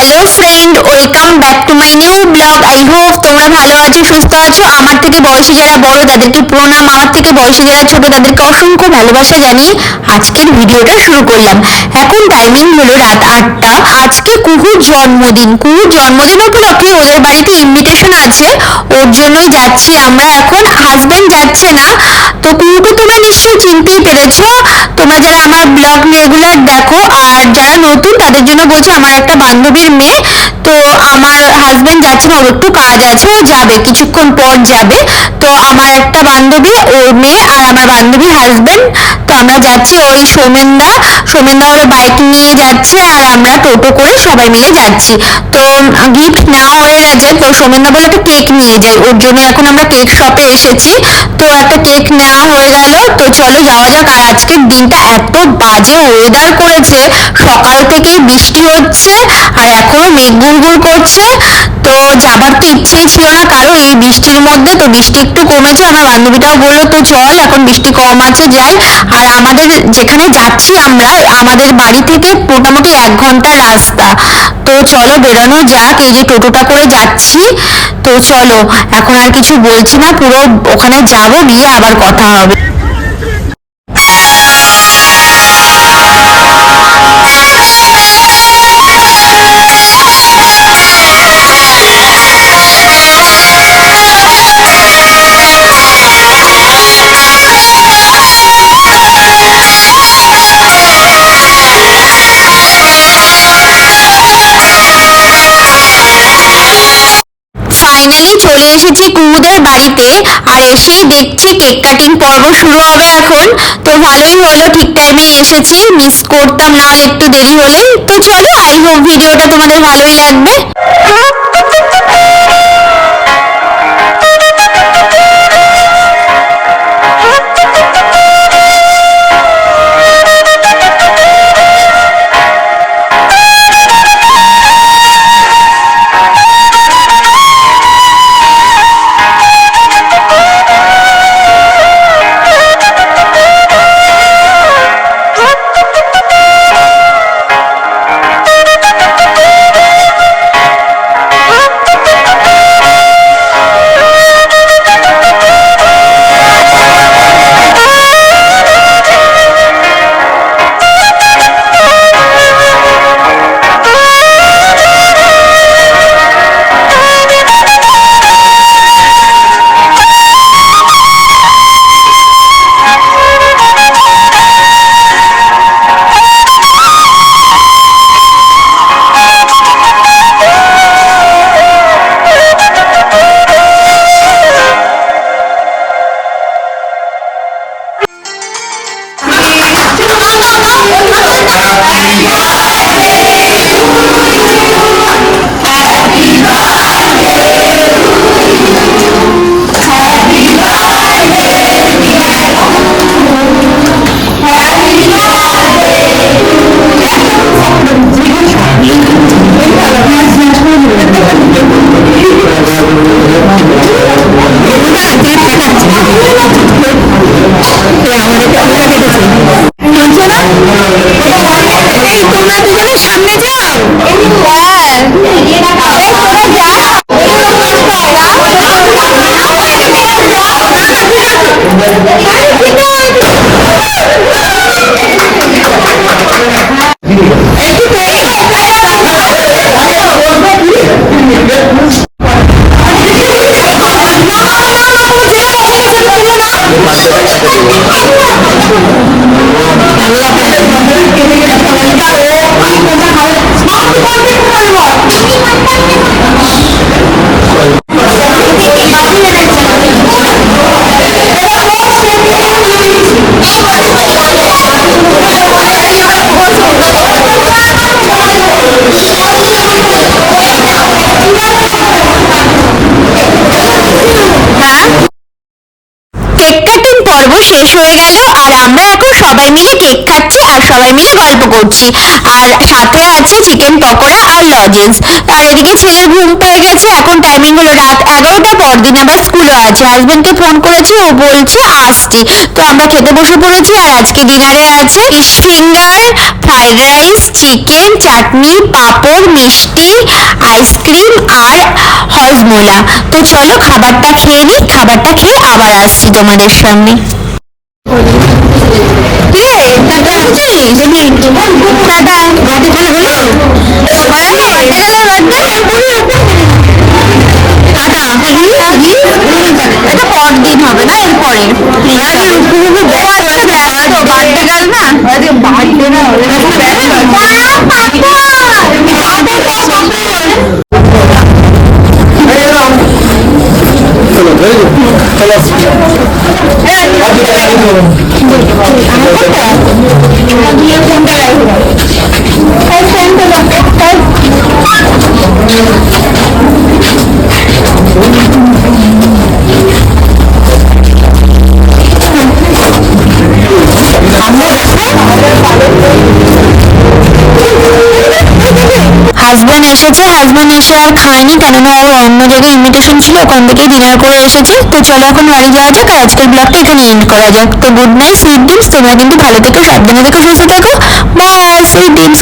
Hello friend welcome back to my new blog I hope তোমরা ভালো আছো, সুস্থ আছো। আমার থেকে বয়সে যারা বড়, তাদেরকে প্রণাম আমার থেকে বয়সে যারা ছোট, তাদেরকে অসংখ্য ভালোবাসা জানিয়ে আজকের ভিডিওটা শুরু করলাম। এখন টাইমিং হলো রাত আটটা। আজকে কুহুর জন্মদিন। কুহুর জন্মদিন উপলক্ষে ওদের বাড়িতে ইনভিটেশন আছে। ওর জন্যই যাচ্ছি আমরা। এখন হাজবেন্ড যাচ্ছে না। তো কুহুকে তোমরা নিশ্চয়ই চিনতেই পেরেছ। তোমরা যারা আমার ব্লগ রেগুলার দেখো আর যারা নতুন, তাদের জন্য বলছি, আমার একটা বান্ধবীর মেয়ে, তো আমার হাজবেন্ড যাচ্ছে না ওর একটু কাজ আছে, ও যাবে, কিছুক্ষণ পর যাবে। তো আমার একটা বান্ধবী, ওর মেয়ে আর আমার বান্ধবীর হাজবেন্ড তো আমরা যাচ্ছি ওই সোমেনদা সোমেনদা ওরা বাইক নিয়ে যাচ্ছে আর আমরা টোটো করে সবাই মিলে যাচ্ছি। তো গিফট নেওয়া তো সোমেনদা একটা কেক নিয়ে যাই। ওর জন্য এখন আমরা কেক শপে এসেছি। তো একটা কেক নেওয়া হয়ে গেল। তো চলো যাওয়া যাক। আর আজকের দিনটা এত বাজে ওয়েদার করেছে। সকাল থেকেই বৃষ্টি হচ্ছে, আর এখনও মেঘ গুড়গুড় করছে। তো যাবার তো ইচ্ছেই ছিল না কারও। এই বৃষ্টির মধ্যে তো বৃষ্টি একটু কমেছে। আমার বান্ধবীটাও বলল তো চল, এখন বৃষ্টি কম আছে, যাই। আর আমাদের যেখানে যাচ্ছি আমরা, আমাদের বাড়ি থেকে মোটামুটি এক ঘণ্টার রাস্তা। তো চলো বেরোনো যাক, এই যে টোটোটা করে যাচ্ছি। তো চলো, এখন আর কিছু বলছি না, পুরো ওখানে যাব, গিয়ে আবার কথা হবে। চলে এসেছি কুমুদের বাড়িতে, আর এসেই দেখছি কেক কাটিং পর্ব শুরু হবে এখন। তো ভালোই হলো, ঠিক টাইমে এসেছি মিস করতাম না হলে একটু দেরি হলেই। তো চলো আই হোপ ভিডিওটা তোমাদের ভালোই লাগবে। Brasil. শেষ হয়ে গেল আর আমরা এখন সবাই মিলে কেক খাচ্ছি আর সবাই মিলে গল্প করছি। আর সাথে আছে চিকেন পকোড়া আর লজেন্স আর এদিকে ছেলের ঘুম পেয়ে গেছে। এখন টাইমিং হলো রাত এগারোটা, পরদিন আবার স্কুলও আছে। হাজবেন্ডকে ফোন করেছি, ও বলছে, আসছি। তো আমরা খেতে বসে পড়েছি আর আজকে ডিনারে আছে finger fried rice chicken chutney পাঁপড়, মিষ্টি আইসক্রিম আর হজমোলা। তো চলো খাবারটা খেয়ে নিই খাবারটা খেয়ে আবার আসছি তোমাদের সামনে। হাজব্যান্ড এসেছে হাজব্যান্ড এসে আর খায়নি কেননা ওর অন্য জায়গায় ইনভিটেশন ছিল, ওখান থেকে ডিনার করে এসেছি। তো চলো এখন বাড়ি যাওয়া যাক, আর আজকের ব্লগটা এখানে এন্ড করা যাক। তো গুড নাইট সুইট ড্রিমস তোমরা কিন্তু ভালো থেকো, সাবধানে থেকো, সুস্থ থেকো। Bye sweet dreams